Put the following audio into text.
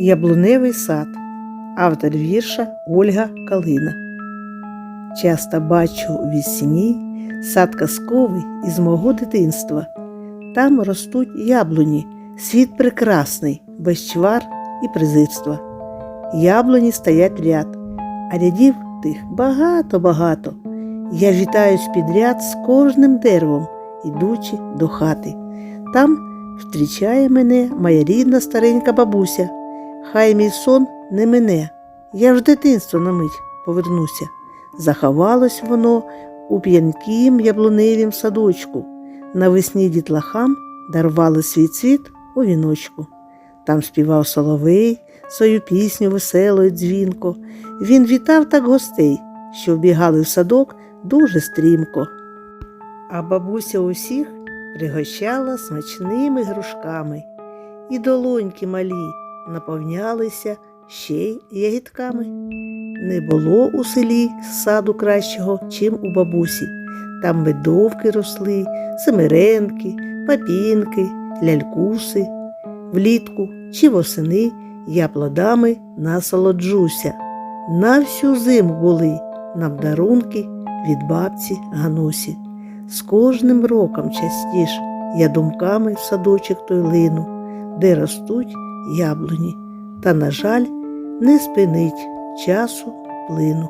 Яблуневий сад. Автор вірша Ольга Калина. Часто бачу у вісні сад казковий із мого дитинства. Там ростуть яблуні, світ прекрасний, без чвар і презирства. Яблуні стоять ряд, а рядів тих багато-багато. Я вітаюсь підряд з кожним деревом, ідучи до хати. Там зустрічає мене моя рідна старенька бабуся. Хай мій сон не мине, я ж дитинство на мить повернуся. Заховалось воно у п'янкім яблуневім садочку. Навесні дітлахам дарували свій цвіт у віночку. Там співав соловей свою пісню весело й дзвінко. Він вітав так гостей, що вбігали в садок дуже стрімко. А бабуся усіх пригощала смачними грушками, і долоньки малі наповнялися ще й ягідками. Не було у селі саду кращого, чим у бабусі. Там медовки росли, семеренки, папінки, лялькуси. Влітку чи восени я плодами насолоджуся. На всю зиму були нам дарунки від бабці Ганусі. З кожним роком частіш я думками в садочок той лину, де ростуть яблуні, та, на жаль, не спинить часу плину.